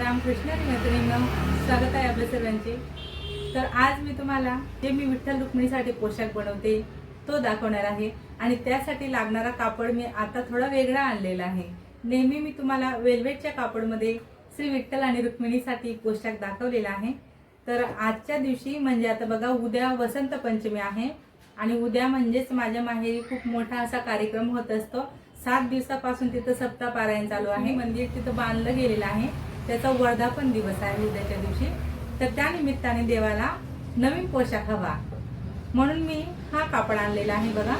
रामकृष्ण आणि मैत्रिणींनो स्वागत आहे आपल्या सर्वांचे. तर आज मी तुम्हाला जे मी विठ्ठल रुक्मिणीसाठी पोशाख बनवते तो दाखवणार आहे. आणि त्यासाठी लागणारा कापड मी आता थोडा वेगळा आणलेला आहे. नेहमी मी तुम्हाला वेल्वेटच्या कापडमध्ये श्री विठ्ठल आणि रुक्मिणीसाठी पोशाख दाखवलेला आहे. तर आजच्या दिवशी म्हणजे आता बघा उद्या वसंत पंचमी आहे. आणि उद्या म्हणजेच माझ्या माहेरी खूप मोठा असा कार्यक्रम होत असतो. सात दिवसापासून तिथं सप्ताह पारायण चालू आहे. मंदिर तिथं बांधलं गेलेलं आहे. त्याचा वर्धापन दिवस आहे उद्याच्या दिवशी. तर त्या निमित्ताने देवाला नवीन पोशाख हवा. म्हणून मी हा कापड आणलेला आहे बघा.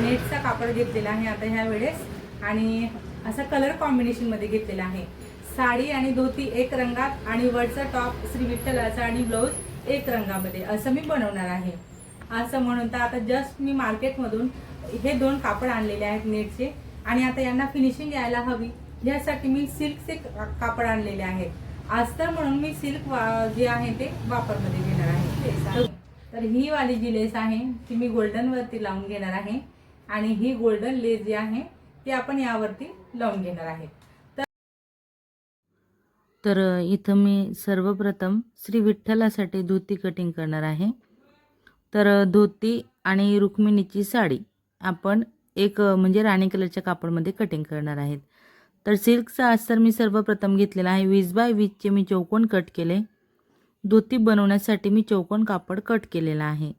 नेटचा कापड घेतलेला आहे आता ह्या वेळेस. आणि असा कलर कॉम्बिनेशनमध्ये घेतलेला आहे. साडी आणि धोती एक रंगात आणि वरचा टॉप श्री विठ्ठलाचा आणि ब्लाऊज एक रंगामध्ये. असं मी बनवणार आहे. असं म्हणून तर आता जस्ट मी मार्केटमधून हे दोन कापड आणलेले आहेत नेटचे. आणि आता यांना फिनिशिंग यायला हवी. यासाठी मी सिल्कचे कापड आणलेले आहेत. अस्तर म्हणून मी सिल्क जे आहे ते वापरमध्ये घेणार आहे. तर- ही वाली जी लेस आहे ती मी गोल्डनवरती लावून घेणार आहे. आणि ही गोल्डन लेस जी आहे ती आपण यावरती लावून घेणार आहे. तर इथं मी सर्वप्रथम श्री विठ्ठलासाठी धोती कटिंग करणार आहे. तर धोती आणि रुक्मिणीची साडी आपण एक म्हणजे राणी कलरच्या कापडमध्ये कटिंग करणार आहेत. तर सिल्कचा अस्तर मी सर्वप्रथम घेतलेला आहे. वीस बाय वीसचे मी चौकोन कट केले. धोती बनवण्यासाठी मी चौकोन कापड कट केलेला आहे.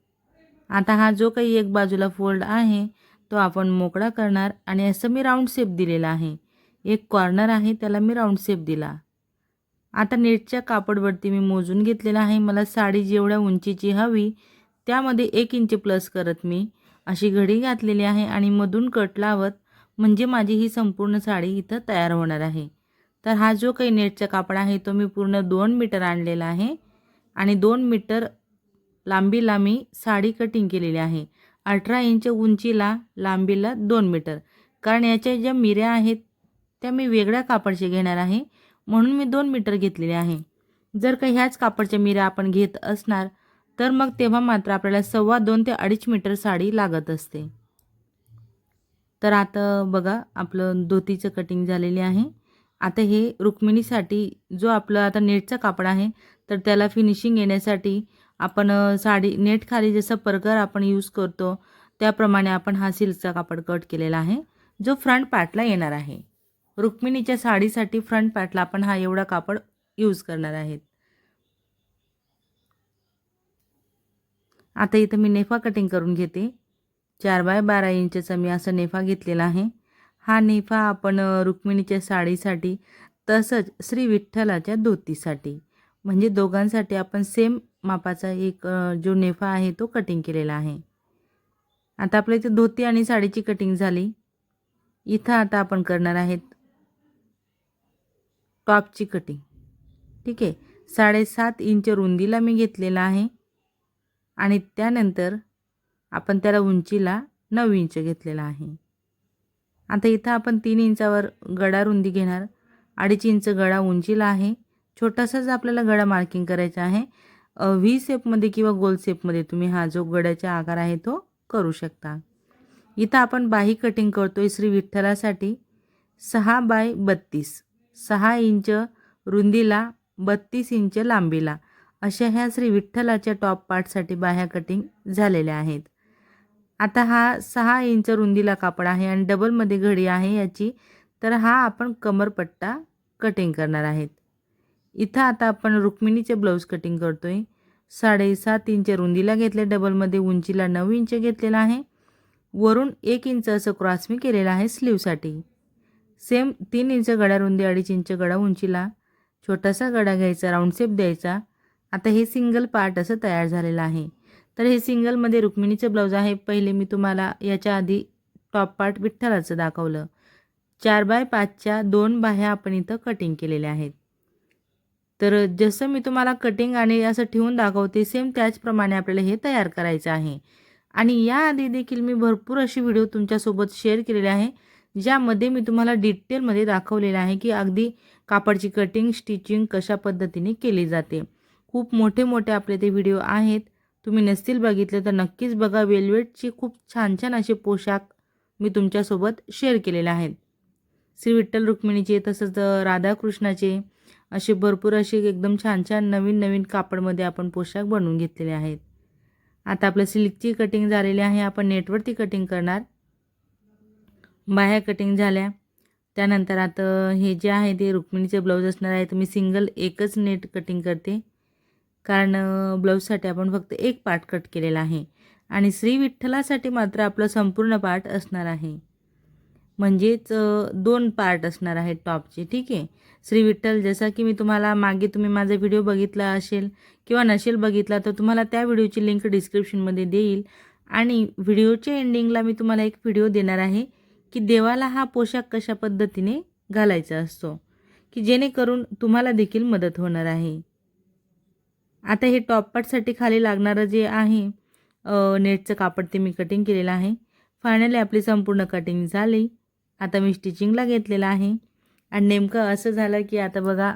आता हा जो काही एक बाजूला फोल्ड आहे तो आपण मोकळा करणार आणि असं मी राऊंड शेप दिलेला आहे. एक कॉर्नर आहे त्याला मी राऊंड शेप दिला. आता नेटच्या कापडवरती मी मोजून घेतलेला आहे. मला साडी जेवढ्या उंचीची हवी त्यामध्ये एक इंच प्लस करत मी. अशी घडी घातलेली आहे आणि मधून कट लावत म्हणजे माझी ही संपूर्ण साडी इथं तयार होणार आहे. तर हा जो काही नेटचा कापड आहे तो मी पूर्ण दोन मीटर आणलेला आहे आणि दोन मीटर लांबीला मी साडी कटिंग केलेली आहे. अठरा इंच उंचीला लांबीला दोन मीटर. कारण याच्या ज्या मिऱ्या आहेत त्या मी वेगळ्या कापडचे घेणार आहे. म्हणून मी दोन मीटर घेतलेले आहे. जर का ह्याच कापडच्या मिऱ्या आपण घेत असणार तर मग तेव्हा मात्र आपल्याला सव्वा दोन ते अडीच मीटर साडी लागत असते. तर आता बघा आपलं धोतीचं कटिंग झालेले आहे. आता हे रुक्मिणीसाठी जो आपलं आता नेटचा कापड आहे तर त्याला फिनिशिंग येण्यासाठी आपण साडी नेटखाली जसं परकर आपण यूज करतो त्याप्रमाणे आपण हा सिल्कचा कापड कट केलेला आहे. जो फ्रंट पार्टला येणार आहे. रुक्मिणीच्या साडीसाठी फ्रंट पार्टला आपण हा एवढा कापड यूज करणार आहेत. आता इथं मी नेफा कटिंग करून घेते. चार बाय बारा इंचचा मी असा नेफा घेतलेला आहे. हा नेफा आपण रुक्मिणीच्या साडीसाठी तसंच श्री विठ्ठलाच्या धोतीसाठी म्हणजे दोघांसाठी आपण सेम मापाचा एक जो नेफा आहे तो कटिंग केलेला आहे. आता आपल्या इथे धोती आणि साडीची कटिंग झाली. इथं आता आपण करणार आहेत टॉपची कटिंग ठीक आहे. साडेसात इंच रुंदीला मी घेतलेला आहे. आणि त्यानंतर आपण त्याला उंचीला नऊ इंच घेतलेला आहे. आता इथं आपण तीन इंचावर गडा रुंदी घेणार. अडीच इंच गडा उंचीला आहे. छोटासाच आपल्याला गडा मार्किंग करायचा आहे. व्ही शेपमध्ये किंवा गोल शेपमध्ये तुम्ही हा जो गड्याचा आकार आहे तो करू शकता. इथं आपण बाही कटिंग करतोय श्री विठ्ठलासाठी. सहा बाय बत्तीस. सहा इंच रुंदीला बत्तीस इंच लांबीला. अशा ह्या श्री विठ्ठलाच्या टॉप पार्टसाठी बाह्या कटिंग झालेल्या आहेत. आता हा सहा इंच रुंदीला कापड आहे आणि डबलमध्ये घडी आहे याची. तर हा आपण कमरपट्टा कटिंग करणार आहेत. इथं आता आपण रुक्मिणीचे ब्लाऊज कटिंग करतो आहे साडेसात इंच रुंदीला घेतले डबलमध्ये उंचीला नऊ इंच घेतलेला आहे. वरून एक इंच असं क्रॉस मी केलेलं आहे स्लीवसाठी सेम तीन इंच गडा रुंदी अडीच इंच गडा उंचीला. छोटासा गडा घ्यायचा राऊंड शेप द्यायचा. आता हे सिंगल पार्ट असं तयार झालेलं आहे. तर हे सिंगलमध्ये रुक्मिणीचं ब्लाऊज आहे. पहिले मी तुम्हाला याच्या आधी टॉप पार्ट विठ्ठलाचं दाखवलं. चार बाय पाचच्या दोन बाह्या आपण इथं कटिंग केलेल्या आहेत. तर जसं मी तुम्हाला कटिंग आणि असं ठेवून दाखवते सेम त्याचप्रमाणे आपल्याला हे तयार करायचं आहे. आणि याआधी देखील मी भरपूर अशी व्हिडिओ तुमच्यासोबत शेअर केलेले आहे ज्यामध्ये मी तुम्हाला डिटेलमध्ये दाखवलेलं आहे की अगदी कापडची कटिंग स्टिचिंग कशा पद्धतीने केली जाते. खूप मोठे मोठे आपले ते व्हिडिओ आहेत. तुम्ही नसतील बघितले तर नक्कीच बघा वेलवेटचे खूप छान छान असे पोशाख मी तुमच्यासोबत शेअर केलेले आहेत. श्री विठ्ठल रुक्मिणीचे तसंच राधाकृष्णाचे असे भरपूर असे एकदम छान छान नवीन नवीन कापडमध्ये आपण पोशाख बनवून घेतलेले आहेत. आता आपलं सिल्कची कटिंग झालेली आहे आपण नेटवरती कटिंग करणार. बाह्या कटिंग झाल्या. त्यानंतर आता हे जे आहे ते रुक्मिणीचे ब्लाऊज असणार आहे तर मी सिंगल एकच नेट कटिंग करते. कारण ब्लाऊजसाठी आपण फक्त एक पार्ट कट केलेला आहे आणि श्री विठ्ठलासाठी मात्र आपलं संपूर्ण पार्ट असणार आहे. म्हणजेच दोन पार्ट असणार आहेत टॉपचे ठीक आहे? श्री विठ्ठल जसा की मी तुम्हाला मागे तुम्ही माझा व्हिडिओ बघितला असेल किंवा नसेल बघितला तर तुम्हाला त्या व्हिडिओची लिंक डिस्क्रिप्शनमध्ये देईल. आणि व्हिडिओच्या एंडिंगला मी तुम्हाला एक व्हिडिओ देणार आहे की देवाला हा पोशाख कशा पद्धतीने घालायचा असतो की जेणेकरून तुम्हाला देखील मदत होणार आहे. आता हे टॉपपाटसाठी खाली लागणारं जे आहे नेटचं कापड ते मी कटिंग केलेलं आहे. फायनली आपली संपूर्ण कटिंग झाली. आता मी स्टिचिंगला घेतलेला आहे. आणि नेमकं असं झालं की आता बघा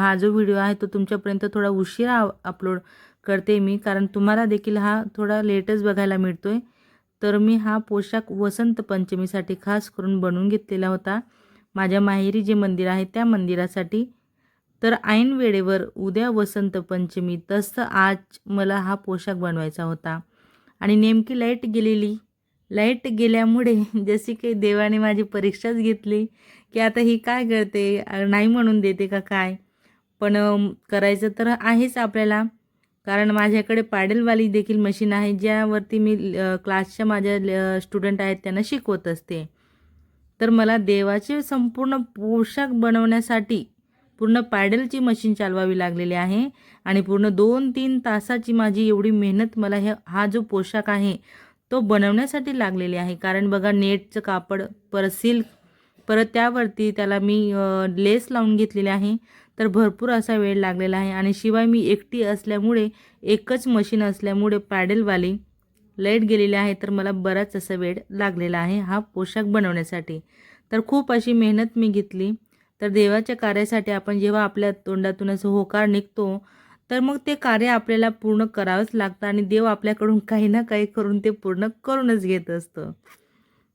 हा जो व्हिडिओ आहे तो तुमच्यापर्यंत थोडा उशिरा अपलोड करते मी. कारण तुम्हाला देखील हा थोडा लेटच बघायला मिळतो आहे तर मी हा पोशाख वसंत पंचमीसाठी खास करून बनवून घेतलेला होता. माझ्या माहेरी जे मंदिर आहे त्या मंदिरासाठी तर ऐन वेळेवर उद्या वसंत पंचमी तसं आज मला हा पोशाख बनवायचा होता. आणि नेमकी लाइट गेलेली. लाइट गेल्यामुळे जशी काही देवाने माझी परीक्षाच घेतली की आता ही काय करते नाही म्हणून देते का काय? पण करायचं तर आहेच आपल्याला. कारण माझ्याकडे पाडेलवाली देखील मशीन आहे ज्यावरती मी क्लासच्या माझ्या स्टुडंट आहेत त्यांना शिकवत असते. तर मला देवाचे संपूर्ण पोशाख बनवण्यासाठी पूर्ण पॅडलची मशीन चालवावी लागलेली आहे आणि पूर्ण दोन तीन तासाची माझी एवढी मेहनत मला हे हा जो पोशाख आहे तो बनवण्यासाठी लागलेली आहे. कारण बघा नेटचं कापड परत सिल्क परत त्यावरती त्याला मी लेस लावून घेतलेली आहे. तर भरपूर असा वेळ लागलेला आहे आणि शिवाय मी एकटी असल्यामुळे एकच मशीन असल्यामुळे पॅडलवाली लाइट गेलेली आहे तर मला बराच असा वेळ लागलेला आहे हा पोशाख बनवण्यासाठी. तर खूप अशी मेहनत मी घेतली. तर देवाच्या कार्यासाठी आपण जेव्हा आपल्या तोंडातून असं होकार निघतो तर मग ते कार्य आपल्याला पूर्ण करावंच लागतं आणि देव आपल्याकडून काही ना काही करून ते पूर्ण करूनच घेत असतं.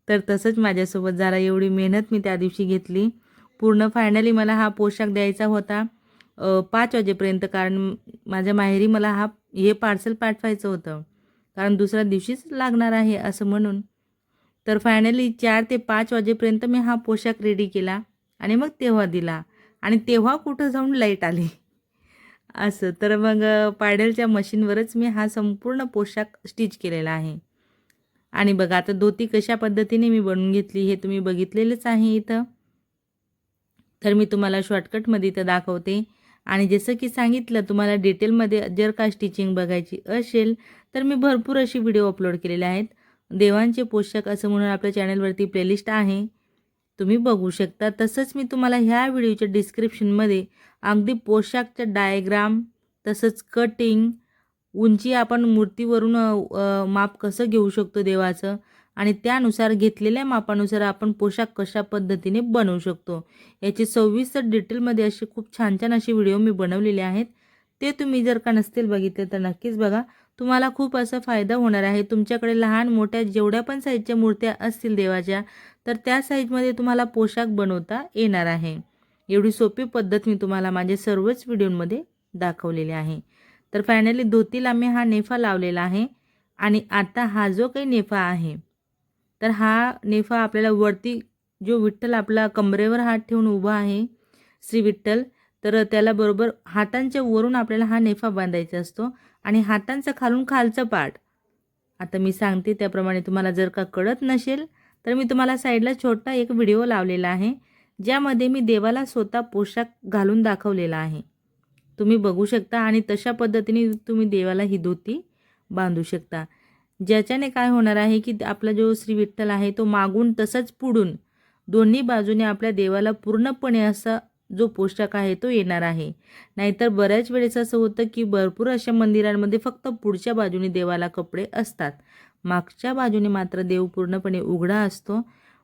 तर तसंच माझ्यासोबत जरा एवढी मेहनत मी त्या दिवशी घेतली. पूर्ण फायनली मला हा पोशाख द्यायचा होता पाच वाजेपर्यंत कारण माझ्या माहेरी मला हा हे पार्सल पाठवायचं होतं. कारण दुसऱ्या दिवशीच लागणार आहे असं म्हणून. तर फायनली चार ते पाच वाजेपर्यंत मी हा पोशाख रेडी केला. आणि मग तेव्हा दिला. आणि तेव्हा कुठं जाऊन लाइट आली? असं. तर मग अ, पायडलच्या मशीनवरच मी हा संपूर्ण पोशाख स्टिच केलेला आहे. आणि बघा आता धोती कशा पद्धतीने मी बनवून घेतली हे तुम्ही बघितलेलंच आहे इथं. तर मी तुम्हाला शॉर्टकटमध्ये इथं दाखवते. आणि जसं की सांगितलं तुम्हाला डिटेलमध्ये जर का स्टिचिंग बघायची असेल तर मी भरपूर अशी व्हिडिओ अपलोड केलेले आहेत. देवांचे पोशाख असं म्हणून आपल्या चॅनलवरती प्लेलिस्ट आहे. तुम्ही बघू शकता. तसंच मी तुम्हाला ह्या व्हिडिओच्या डिस्क्रिप्शनमध्ये अगदी पोशाखच्या डायग्राम तसंच कटिंग उंची आपण मूर्तीवरून माप कसं घेऊ शकतो देवाचं आणि त्यानुसार घेतलेल्या मापानुसार आपण पोशाख कशा पद्धतीने बनवू शकतो. याचे सविस्तर डिटेलमध्ये असे खूप छान छान असे व्हिडिओ मी बनवलेले आहेत. ते तुम्ही जर का नसतील बघितले तर नक्कीच बघा. तुम्हाला खूप असा फायदा होणार आहे. तुमच्याकडे लहान मोठ्या जेवढ्या पण साईजच्या मूर्त्या असतील देवाच्या तर त्या साईजमध्ये तुम्हाला पोशाख बनवता येणार आहे. एवढी सोपी पद्धत मी तुम्हाला माझ्या सर्वच व्हिडिओमध्ये दाखवलेली आहे. तर फायनली धोतीला मी हा नेफा लावलेला आहे आणि आता हा जो काही नेफा आहे तर हा नेफा आपल्याला वरती जो विठ्ठल आपला कमरेवर हात ठेवून उभा आहे श्री विठ्ठल तर त्याला बरोबर हातांच्या वरून आपल्याला हा नेफा बांधायचा असतो आणि हातांचा खालून खालचं पाठ. आता मी सांगते त्याप्रमाणे तुम्हाला जर का कळत नसेल तर मी तुम्हाला साईडला छोटा एक व्हिडिओ लावलेला आहे ज्यामध्ये मी देवाला स्वतः पोशाख घालून दाखवलेला आहे. तुम्ही बघू शकता आणि तशा पद्धतीने तुम्ही देवाला ही धोती बांधू शकता. ज्याच्याने काय होणार आहे की आपला जो श्री विठ्ठल आहे तो मागून तसंच पुढून दोन्ही बाजूने आपल्या देवाला पूर्णपणे असा जो पोशाख आहे तो येणार आहे. नाहीतर बऱ्याच वेळेस असं होतं की भरपूर अशा मंदिरांमध्ये फक्त पुढच्या बाजूने देवाला कपडे असतात. मागच्या बाजूने मात्र देव पूर्णपणे उघडा असतो.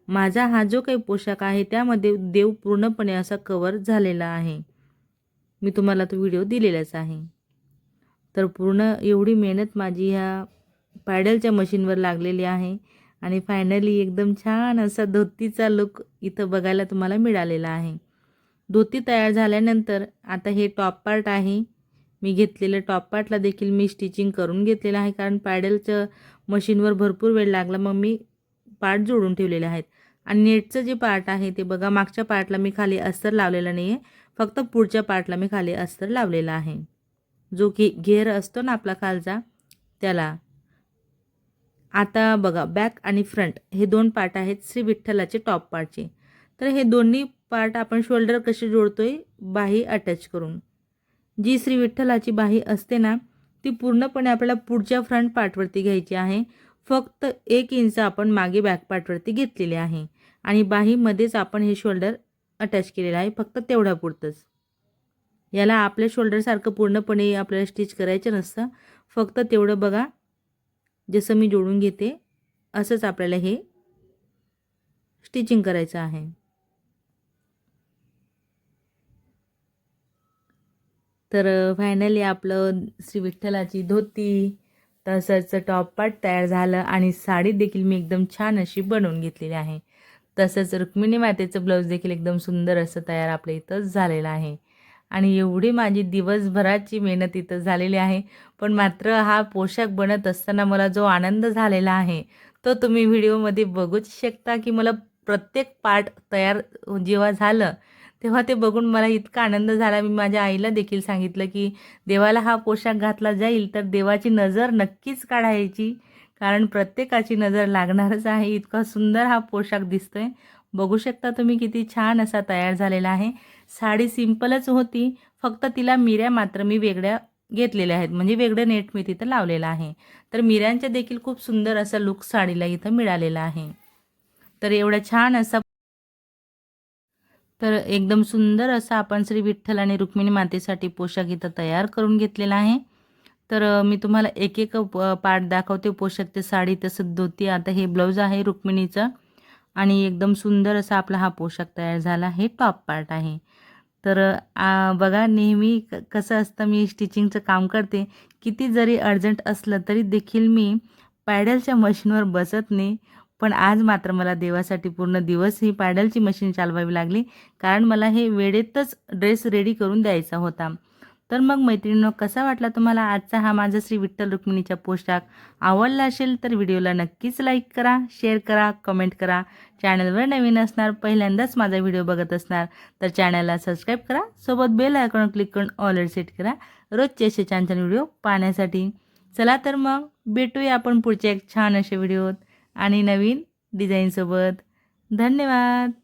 माझा हा जो काही पोशाख आहे त्यामध्ये देव पूर्णपणे असा कवर झालेला आहे. मी तुम्हाला तो व्हिडिओ दिलेलाच आहे. तर पूर्ण एवढी मेहनत माझी ह्या पॅडलच्या मशीनवर लागलेली आहे. आणि फायनली एकदम छान असा धोतीचा लुक इथं बघायला तुम्हाला मिळालेला आहे. धोती तयार झाल्यानंतर आता हे टॉप पार्ट आहे. मी घेतलेलं टॉप पार्टला देखील मी स्टिचिंग करून घेतलेलं आहे. कारण पॅडलचं मशीनवर भरपूर वेळ लागला मग मी पार्ट जोडून ठेवलेले आहेत. आणि नेटचं जे पार्ट आहे ते बघा मागच्या पार्टला मी खाली अस्तर लावलेलं नाही आहे फक्त पुढच्या पार्टला मी खाली अस्तर लावलेला आहे. जो की घेर असतो ना आपला खालचा त्याला. आता बघा बॅक आणि फ्रंट हे दोन पार्ट आहेत श्री विठ्ठलाचे टॉप पार्टचे. तर हे दोन्ही पार्ट आपण शोल्डर कसे जोडतो आहे बाही अटॅच करून. जी श्री विठ्ठलाची बाही असते ना ती पूर्णपणे आपल्याला पुढच्या फ्रंट पार्टवरती घ्यायची आहे. फक्त एक इंच आपण मागे बॅक पार्टवरती घेतलेले आहे. आणि बाहीमध्येच आपण हे शोल्डर अटॅच केलेलं आहे. फक्त तेवढ्या पुरतंच याला आपल्या शोल्डरसारखं पूर्णपणे आपल्याला स्टिच करायचं नसतं. फक्त तेवढं बघा. जसं मी जोडून घेते असंच आपल्याला हे स्टिचिंग करायचं आहे. तर फायनली आपलं श्री विठ्ठलाची धोती तसंच टॉप पार्ट तयार झालं आणि साडी देखील मी एकदम छान अशी बनवून घेतलेली आहे. तसंच रुक्मिणी मातेचं ब्लाऊज देखील एकदम सुंदर असं तयार आपल्या इथंच झालेलं आहे. आणि एवढी माझी दिवसभराची मेहनत इथं झालेली आहे. पण मात्र हा पोशाख बनत असताना मला जो आनंद झालेला आहे तो तुम्ही व्हिडिओमध्ये बघूच शकता की मला प्रत्येक पार्ट तयार जेव्हा झालं तेव्हा ते बघून मला इतका आनंद झाला. मी माझ्या आईला देखील सांगितलं की देवाला हा पोशाख घातला जाईल तर देवाची नजर नक्कीच काढायची. कारण प्रत्येकाची नजर लागणारच आहे. इतका सुंदर हा पोशाख दिसतोय. बघू शकता तुम्ही किती छान असा तयार झालेला आहे. साडी सिंपलच होती. फक्त तिला मिऱ्या मात्र मी वेगळ्या घेतलेल्या आहेत. म्हणजे वेगळं नेट मी तिथं लावलेलं आहे. तर मिऱ्यांच्या देखील खूप सुंदर असा लुक साडीला इथं मिळालेला आहे. तर एवढा छान असा तर एकदम सुंदर असा आपण श्री विठ्ठल आणि रुक्मिणी मातेसाठी पोशाख इथं तयार करून घेतलेला आहे. तर मी तुम्हाला एक एक प- पार्ट दाखवते. पोशाख ते साडी तसं धोती. आता हे ब्लाऊज आहे रुक्मिणीचं. आणि एकदम सुंदर असा आपला हा पोशाख तयार झाला. हे टॉप पार्ट आहे. तर बघा नेहमी क- कसं असतं मी स्टिचिंगचं काम करते. किती जरी अर्जंट असलं तरी देखील मी पॅडलच्या मशीनवर बसत नाही. पण आज मात्र मला देवासाठी पूर्ण दिवस ही पॅडलची मशीन चालवावी लागली कारण मला हे वेळेतच ड्रेस रेडी करून द्यायचा होता. तर मग मैत्रिणींनो कसा वाटला तुम्हाला आजचा हा माझा श्री विठ्ठल रुक्मिणीचा पोशाख? आवडला असेल तर व्हिडिओला नक्कीच लाईक करा शेअर करा कमेंट करा. चॅनलवर नवीन असणार पहिल्यांदाच माझा व्हिडिओ बघत असणार तर चॅनलला सबस्क्राईब करा. सोबत बेल आयकॉन क्लिक करून ऑलर सेट करा. रोजचे असे छान छान व्हिडिओ पाहण्यासाठी. चला तर मग भेटूया आपण पुढच्या एक छान असे व्हिडिओत आणि नवीन डिझाईनसोबत. धन्यवाद.